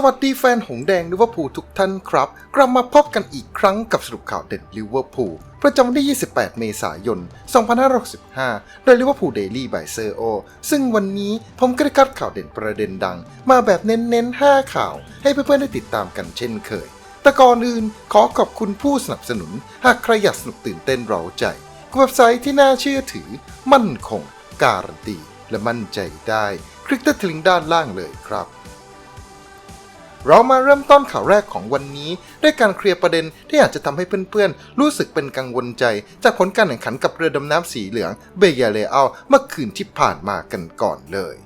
สวัสดีแฟนหงแดงลิเวอร์พูลทุกท่านครับ กลับมาพบกันอีกครั้งกับสรุปข่าวเด่นลิเวอร์พูลประจำวันที่ 28 เมษายน 2565 โดยลิเวอร์พูลเดลี่บายเซอร์โอ ซึ่งวันนี้ผมก็ได้คัดข่าวเด่นประเด็นดัง มาแบบเน้นๆ 5 ข่าว ให้เพื่อนๆ ได้ติดตามกันเช่นเคย แต่ก่อนอื่นขอขอบคุณผู้สนับสนุน หากใครอยากสนุกตื่นเต้นเร้าใจกับเว็บไซต์ที่น่าเชื่อถือ มั่นคง การันตี และมั่นใจได้ คลิกที่ลิงก์ด้านล่างเลยครับ เรามาเริ่มต้นข่าวแรกของวันนี้ ด้วยการเคลียร์ประเด็นที่อาจจะทำให้เพื่อนๆ รู้สึกเป็นกังวลใจ จากผลการแข่งขันกับเรือดำน้ำสีเหลืองเบยาเลอัลเมื่อคืนที่ผ่านมากันก่อนเลย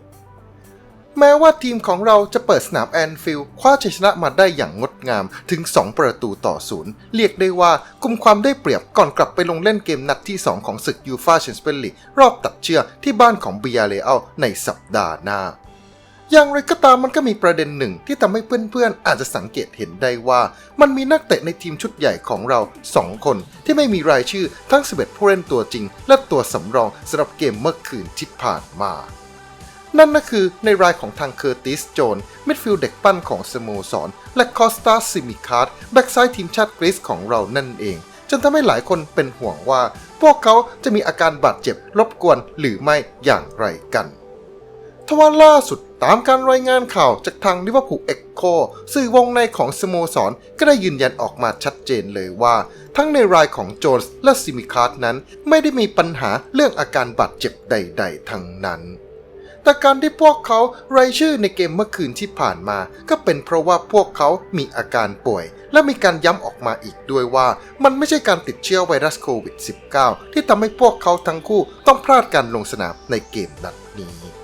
แม้ว่าทีมของเราจะเปิดสนามแอนฟิลด์คว้าชัยชนะมาได้อย่างงดงามถึง 2 ประตูต่อศูนย์เรียกได้ว่ากุมความได้เปรียบก่อนกลับไปลงเล่นเกมนัดที่ 2 ของศึกยูฟาแชมเปี้ยนลีกรอบตัดเชือกที่บ้านของเบียเลอัลในสัปดาห์หน้า อย่างไรก็ตามมันก็มีประเด็นหนึ่งที่ทำให้เพื่อนๆ อาจจะสังเกตเห็นได้ว่า มันมีนักเตะในทีมชุดใหญ่ของเรา 2 คนที่ไม่มีรายชื่อทั้ง 11 ผู้เล่นตัวจริง และตัวสำรองสำหรับเกมเมื่อคืนที่ผ่านมา นั่นก็คือในรายของทางเคอร์ติสโจนมิดฟิลด์เด็กปั้นของสโมสร และคอสตาซิมิคาร์ดแบ็กซ้ายทีมชาติกรีซของเรานั่นเอง จนทำให้หลายคนเป็นห่วงว่า พวกเขาจะมีอาการบาดเจ็บรบกวนหรือไม่อย่างไรกัน ว่าล่าสุดตามการรายงานข่าวจากทางลิเวอร์พูลเอ็กโคสื่อวงในของสโมสรก็ได้ยืนยันออกมาชัดเจนเลยว่า ทั้งในรายของโจนส์และซิมิคาร์ดนั้น ไม่ได้มีปัญหาเรื่องอาการบาดเจ็บใด ๆ ทั้งนั้น แต่การที่พวกเขารายชื่อในเกมเมื่อคืนที่ผ่านมา ก็เป็นเพราะว่าพวกเขามีอาการป่วย และมีการย้ำออกมาอีกด้วยว่า มันไม่ใช่การติดเชื้อไวรัสโควิด -19 ที่ทำให้พวกเขาทั้งคู่ต้องพลาดการลงสนามในเกมนัดนี้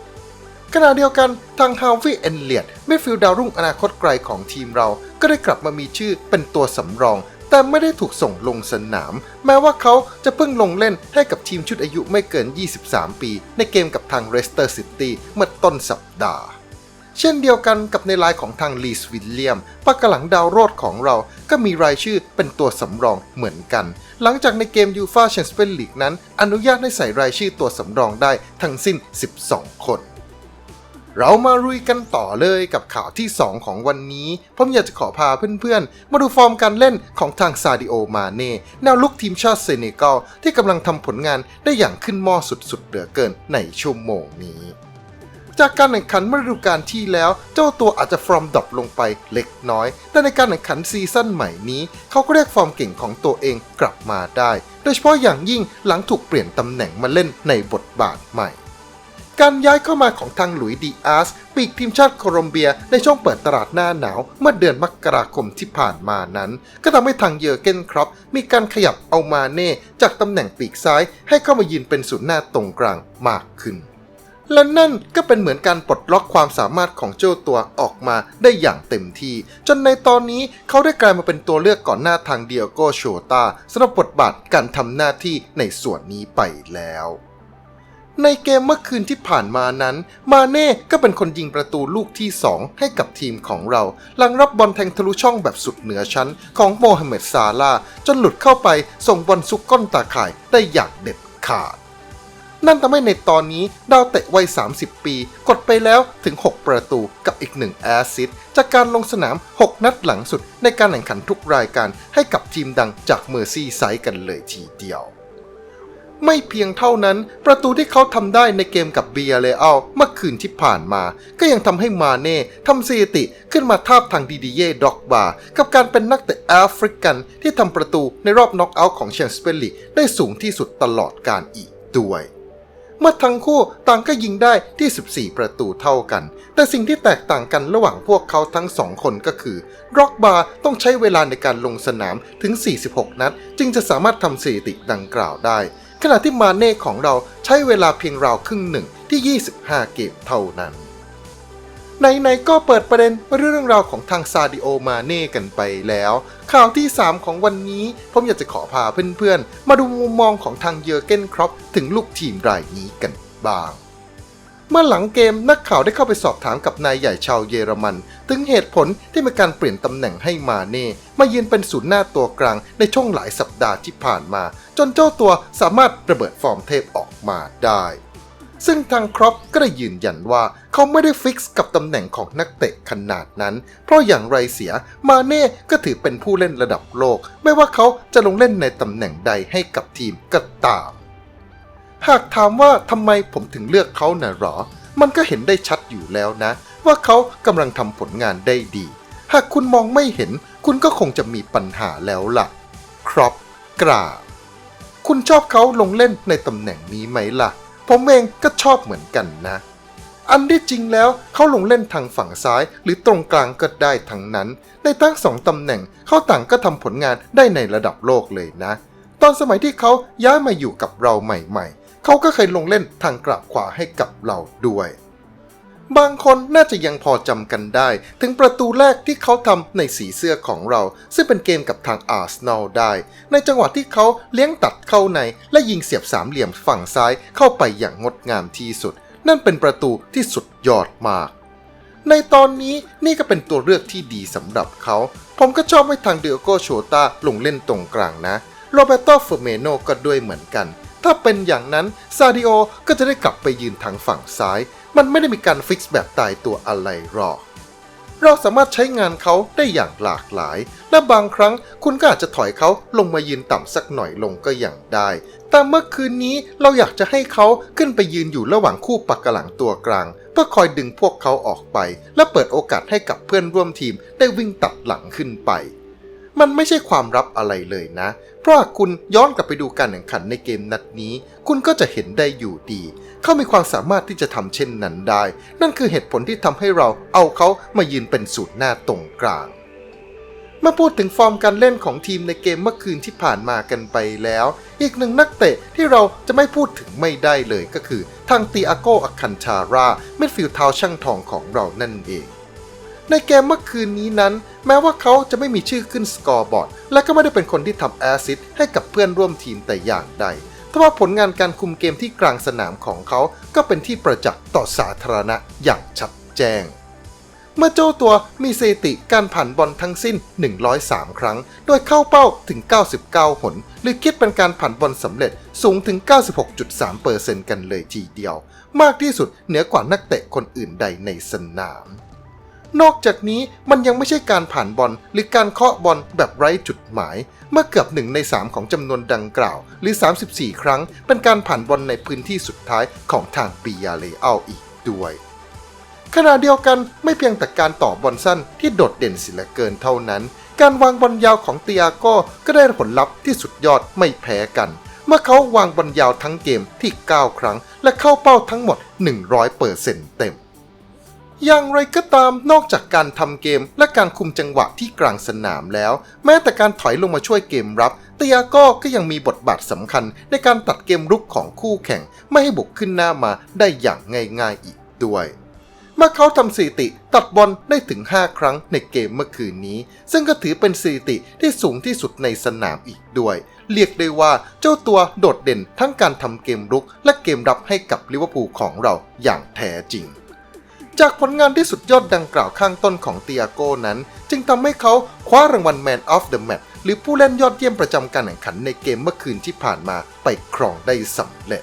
ขณะเดียวกันทางฮาวิเอนเลียดมิดฟิลดาวรุ่งอนาคตไกลของทีมเรา ก็ได้กลับมามีชื่อเป็นตัวสำรอง แต่ไม่ได้ถูกส่งลงสนาม แม้ว่าเขาจะเพิ่งลงเล่นให้กับทีมชุดอายุไม่เกิน 23 ปี ในเกมกับทางเรสเตอร์ซิตี้เมื่อต้นสัปดาห์ เช่นเดียวกันกับในลน์ของทางลีสวิลเลียมปากกหลังดาวโรดของเรา ก็มีรายชื่อเป็นตัวสำรองเหมือนกัน หลังจากในเกมยูฟาแชมเปี้ยนลีกนั้น อนุญาตให้ใส่รายชื่อตัวสำรองได้ทั้งสิ้น 12 คน เรามารุยกันต่อเลยกับข่าวที่ 2 ของวันนี้ผมอยากจะขอพาเพื่อนๆ มาดูฟอร์มการเล่นของทางซาดิโอมาเน่แนวลุกทีมชาติเซเนกัลที่กำลังทำผลงานได้อย่างขึ้นหม้อสุดๆเหลือเกินในชั่วโมงนี้จากการแข่งขันเมื่อฤดูกาลที่แล้ว เจ้าตัวอาจจะฟอร์มดรอปลงไปเล็กน้อย แต่ในการแข่งขันซีซั่นใหม่นี้ เขาก็เรียกฟอร์มเก่งของตัวเองกลับมาได้ โดยเฉพาะอย่างยิ่งหลังถูกเปลี่ยนตำแหน่งมาเล่นในบทบาทใหม่ การย้ายเข้ามาของทางหลุยส์ดีอาสปีกทีมชาติโคลอมเบียในช่วงเปิดตลาดหน้าหนาว เมื่อเดือนมกราคมที่ผ่านมานั้น ก็ทำให้ทางเยอร์เกนครับ มีการขยับเอามาเน่จากตำแหน่งปีกซ้ายให้เข้ามายืนเป็นศูนย์หน้าตรงกลางมากขึ้น และนั่นก็เป็นเหมือนการปลดล็อกความสามารถของเจ้าตัวออกมาได้อย่างเต็มที่ จนในตอนนี้เขาได้กลายมาเป็นตัวเลือกก่อนหน้าทางเดียโกโชตาสำหรับบทบาทการทำหน้าที่ในส่วนนี้ไปแล้ว ในเกมเมื่อคืนที่ผ่านมานั้น มาเน่ก็เป็นคนยิงประตูลูกที่ 2 ให้กับทีมของเรา หลังรับบอลแทงทะลุช่องแบบสุดเหนือชั้นของโมฮัมเหม็ดซาลาจนหลุดเข้าไปส่งบอลซุกก้นตาข่ายได้อย่างเด็ดขาด นั่นทำให้ในตอนนี้ดาวเตะวัย 30 ปี กดไปแล้วถึง 6 ประตูกับอีก 1 แอสซิสจากการลงสนาม 6 นัดหลังสุดในการแข่งขันทุกรายการให้กับทีมดังจากเมอร์ซี่ไซด์กันเลยทีเดียว ไม่เพียงเท่านั้น ประตูที่เขาทำได้ในเกมกับเบียเลอัลเมื่อคืนที่ผ่านมา ก็ยังทำให้มาเน่ทำสถิติขึ้นมาทาบทางดีดีเย่ด็อกบากับการเป็นนักเตะแอฟริกันที่ทำประตูในรอบน็อกเอาท์ของแชมเปี้ยนลีกได้สูงที่สุดตลอดการอีกด้วยเมื่อทั้งคู่ต่างก็ยิงได้ที่ 14 ประตูเท่ากัน แต่สิ่งที่แตกต่างกันระหว่างพวกเขาทั้งสองคนก็คือร็อกบาร์ต้องใช้เวลาในการลงสนามถึง 46 นัด จึงจะสามารถทำสถิติดังกล่าวได้ ขณะที่มาเน่ของเราใช้เวลาเพียงราวครึ่งหนึ่งที่ 25 เกมเท่านั้นไหนๆก็เปิดประเด็นเรื่องราวของทางซาดิโอมาเน่กันไปแล้ว ข่าวที่ 3 ของวันนี้ ผมอยากจะขอพาเพื่อนๆ มาดูมุมมองของทางเยอร์เกนครอปถึงลูกทีมรายนี้กันบ้าง เมื่อหลังเกมนักข่าวได้เข้าไปสอบถามกับนายใหญ่ชาวเยอรมัน ถึงเหตุผลที่มีการเปลี่ยนตำแหน่งให้มาเน่มายืนเป็นศูนย์หน้าตัวกลางในช่วงหลายสัปดาห์ที่ผ่านมา จนเจ้าตัวสามารถระเบิดฟอร์มเทพออกมาได้ ซึ่งทางครอปก็ได้ยืนยันว่าเขาไม่ได้ฟิกซ์กับตำแหน่งของนักเตะขนาดนั้น เพราะอย่างไรเสียมาเน่ก็ถือเป็นผู้เล่นระดับโลก ไม่ว่าเขาจะลงเล่นในตำแหน่งใดให้กับทีมก็ตาม หากถามว่าทำไมผมถึงเลือกเขาน่ะหรอ มันก็เห็นได้ชัดอยู่แล้วนะ ว่าเขากำลังทำผลงานได้ดี หากคุณมองไม่เห็น คุณก็คงจะมีปัญหาแล้วล่ะ ครอปกราบคุณชอบเขาลงเล่นในตำแหน่งนี้ไหมล่ะ ผมเองก็ชอบเหมือนกันนะ อันที่จริงแล้วเขาลงเล่นทางฝั่งซ้ายหรือตรงกลางก็ได้ทั้งนั้น ในทั้งสองตำแหน่งเขาต่างก็ทำผลงานได้ในระดับโลกเลยนะ ตอนสมัยที่เขาย้ายมาอยู่กับเราใหม่ ๆ เขาก็เคยลงเล่นทางกราบขวาให้กับเราด้วย บางคนน่าจะยังพอจำกันได้ ถึงประตูแรกที่เขาทำในสีเสื้อของเรา ซึ่งเป็นเกมกับทางอาร์เซนอลได้ ในจังหวะที่เขาเลี้ยงตัดเข้าใน และยิงเสียบสามเหลี่ยมฝั่งซ้ายเข้าไปอย่างงดงามที่สุด นั่นเป็นประตูที่สุดยอดมากในตอนนี้นี่ก็เป็นตัวเลือกที่ดีสำหรับเขา ผมก็ชอบให้ทางเดโกโชตาลงเล่นตรงกลางนะ โรเบโตเฟอร์เมโนก็ด้วยเหมือนกัน ถ้าเป็นอย่างนั้นซาดิโอก็จะได้กลับไปยืนทางฝั่งซ้าย มันไม่ได้มีการฟิกซ์แบบตายตัวอะไรหรอก เราสามารถใช้งานเขาได้อย่างหลากหลาย และบางครั้งคุณก็อาจจะถอยเขาลงมายืนต่ำสักหน่อยลงก็ย่างได้ แต่เมื่อคืนนี้เราอยากจะให้เขาขึ้นไปยืนอยู่ระหว่างคู่ปักกะหลังตัวกลาง เพื่อคอยดึงพวกเขาออกไป และเปิดโอกาสให้กับเพื่อนร่วมทีมได้วิ่งตัดหลังขึ้นไปมันไม่ใช่ความลับอะไรเลยนะ เพราะหากคุณย้อนกลับไปดูการแข่งขันในเกมนัดนี้ คุณก็จะเห็นได้อยู่ดี เขามีความสามารถที่จะทำเช่นนั้นได้ นั่นคือเหตุผลที่ทำให้เราเอาเขามายืนเป็นศูนย์หน้าตรงกลางเมื่อพูดถึงฟอร์มการเล่นของทีมในเกมเมื่อคืนที่ผ่านมากันไปแล้ว อีกหนึ่งนักเตะที่เราจะไม่พูดถึงไม่ได้เลยก็คือ ทางตีอาโกอคันชารามิดฟิลด์เท้าช่างทองของเรานั่นเอง ในเกมเมื่อคืนนี้นั้น แม้ว่าเขาจะไม่มีชื่อขึ้นสกอร์บอร์ด และก็ไม่ได้เป็นคนที่ทำแอสซิสต์ให้กับเพื่อนร่วมทีมแต่อย่างใดแต่ว่าผลงานการคุมเกมที่กลางสนามของเขา ก็เป็นที่ประจักษ์ต่อสาธารณะอย่างชัดแจ้งเมื่อเจ้าตัวมีสถิติการผ่านบอลทั้งสิ้น 103 ครั้ง โดยเข้าเป้าถึง 99 หน หรือคิดเป็นการผ่านบอลสำเร็จสูงถึง 96.3%กันเลยทีเดียว มากที่สุดเหนือกว่านักเตะคนอื่นใดในสนาม นอกจากนี้มันยังไม่ใช่การผ่านบอลหรือการเคาะบอลแบบไร้จุดหมาย เมื่อเกือบหนึ่งใน3 ของจำนวนดังกล่าว หรือ 34 ครั้ง เป็นการผ่านบอลในพื้นที่สุดท้ายของทางปิยาเลอัลอีกด้วยขณะเดียวกันไม่เพียงแต่การต่อบอลสั้นที่โดดเด่นสิเหลือเกินเท่านั้น การวางบอลยาวของเตียโก้ก็ได้ผลลัพธ์ที่สุดยอดไม่แพ้กัน เมื่อเขาวางบอลยาวทั้งเกมที่ 9 ครั้ง และเข้าเป้าทั้งหมด 100%เต็ม อย่างไรก็ตามนอกจากการทำเกมและการคุมจังหวะที่กลางสนามแล้ว แม้แต่การถอยลงมาช่วยเกมรับเตียโก้ก็ยังมีบทบาทสำคัญในการตัดเกมรุกของคู่แข่ง ไม่ให้บุกขึ้นหน้ามาได้อย่างง่ายๆอีกด้วย เมื่อเขาทำสถิติตัดบอลได้ถึง 5 ครั้งในเกมเมื่อคืนนี้ ซึ่งก็ถือเป็นสถิติที่สูงที่สุดในสนามอีกด้วย เรียกได้ว่าเจ้าตัวโดดเด่นทั้งการทำเกมรุกและเกมรับให้กับลิเวอร์พูลของเราอย่างแท้จริง จากผลงานที่สุดยอดดังกล่าวข้างต้นของเตียโก้นั้น จึงทำให้เขาคว้ารางวัล Man of the Match หรือผู้เล่นยอดเยี่ยมประจำการแข่งขันในเกมเมื่อคืนที่ผ่านมาไปครองได้สำเร็จ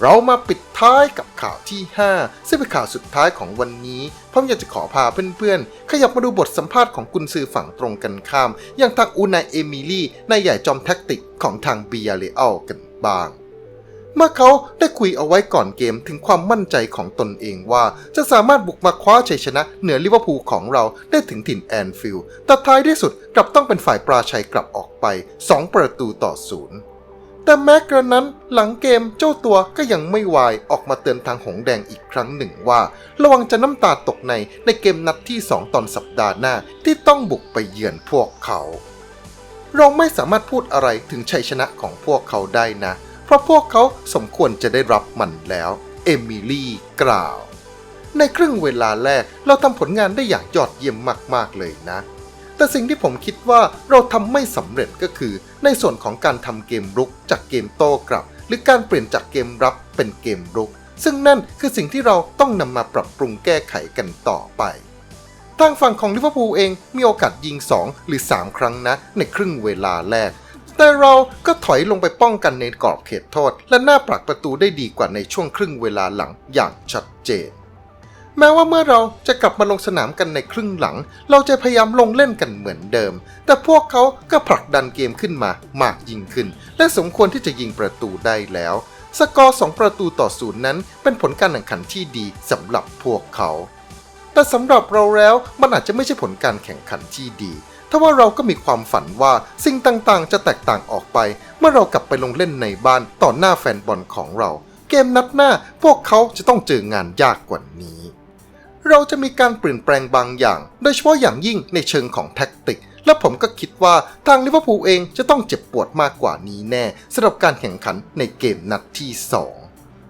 เรามาปิดท้ายกับข่าวที่ 5 ซึ่งเป็นข่าวสุดท้ายของวันนี้ผมอยากจะขอพาเพื่อนๆ ขยับมาดูบทสัมภาษณ์ของกุนซือฝั่งตรงกันข้าม อย่างทางอูนายเอมิลี่นายใหญ่จอมแท็กติกของทางเบียเรอัลกันบ้าง เมื่อเขาได้คุยเอาไว้ก่อนเกมถึงความมั่นใจของตนเองว่า จะสามารถบุกมาคว้าชัยชนะเหนือลิเวอร์พูลของเราได้ถึงถิ่นแอนฟิลด์แต่ท้ายที่สุดกลับต้องเป็นฝ่ายปราชัยกลับออกไป 2 ประตูต่อศูนย์แต่แม้กระนั้นหลังเกมเจ้าตัวก็ยังไม่วายออกมาเตือนทางหงแดงอีกครั้งหนึ่งว่า ระวังจะน้ำตาตกในในเกมนัดที่ 2 ตอนสัปดาห์หน้าที่ต้องบุกไปเยือนพวกเขา เราไม่สามารถพูดอะไรถึงชัยชนะของพวกเขาได้นะ เพราะพวกเขาสมควรจะได้รับมันแล้ว เอมิลี่กล่าว ในครึ่งเวลาแรกเราทำผลงานได้อย่างยอดเยี่ยมมากๆเลยนะ แต่สิ่งที่ผมคิดว่าเราทำไม่สำเร็จก็คือ ในส่วนของการทำเกมรุกจากเกมโต้กลับ หรือการเปลี่ยนจากเกมรับเป็นเกมรุก ซึ่งนั่นคือสิ่งที่เราต้องนำมาปรับปรุงแก้ไขกันต่อไปทางฝั่งของลิเวอร์พูลเองมีโอกาสยิง 2 หรือ 3 ครั้งนะ ในครึ่งเวลาแรก แต่เราก็ถอยลงไปป้องกันในกรอบเขตโทษ และหน้าปรักประตูได้ดีกว่าในช่วงครึ่งเวลาหลังอย่างชัดเจน แม้ว่าเมื่อเราจะกลับมาลงสนามกันในครึ่งหลัง เราจะพยายามลงเล่นกันเหมือนเดิม แต่พวกเขาก็ผลักดันเกมขึ้นมามากยิ่งขึ้น และสมควรที่จะยิงประตูได้แล้ว สกอร์ 2 ประตูต่อศูนย์นั้น เป็นผลการแข่งขันที่ดีสำหรับพวกเขา แต่สำหรับเราแล้วมันอาจจะไม่ใช่ผลการแข่งขันที่ดี ทว่าเราก็มีความฝันว่าสิ่งต่างๆ จะแตกต่างออกไป เมื่อเรากลับไปลงเล่นในบ้านต่อหน้าแฟนบอลของเรา เกมนัดหน้าพวกเขาจะต้องเจองานยากกว่านี้ เราจะมีการเปลี่ยนแปลงบางอย่าง โดยเฉพาะอย่างยิ่งในเชิงของแท็กติก และผมก็คิดว่าทางลิเวอร์พูลเองจะต้องเจ็บปวดมากกว่านี้แน่สำหรับการแข่งขันในเกมนัดที่ 2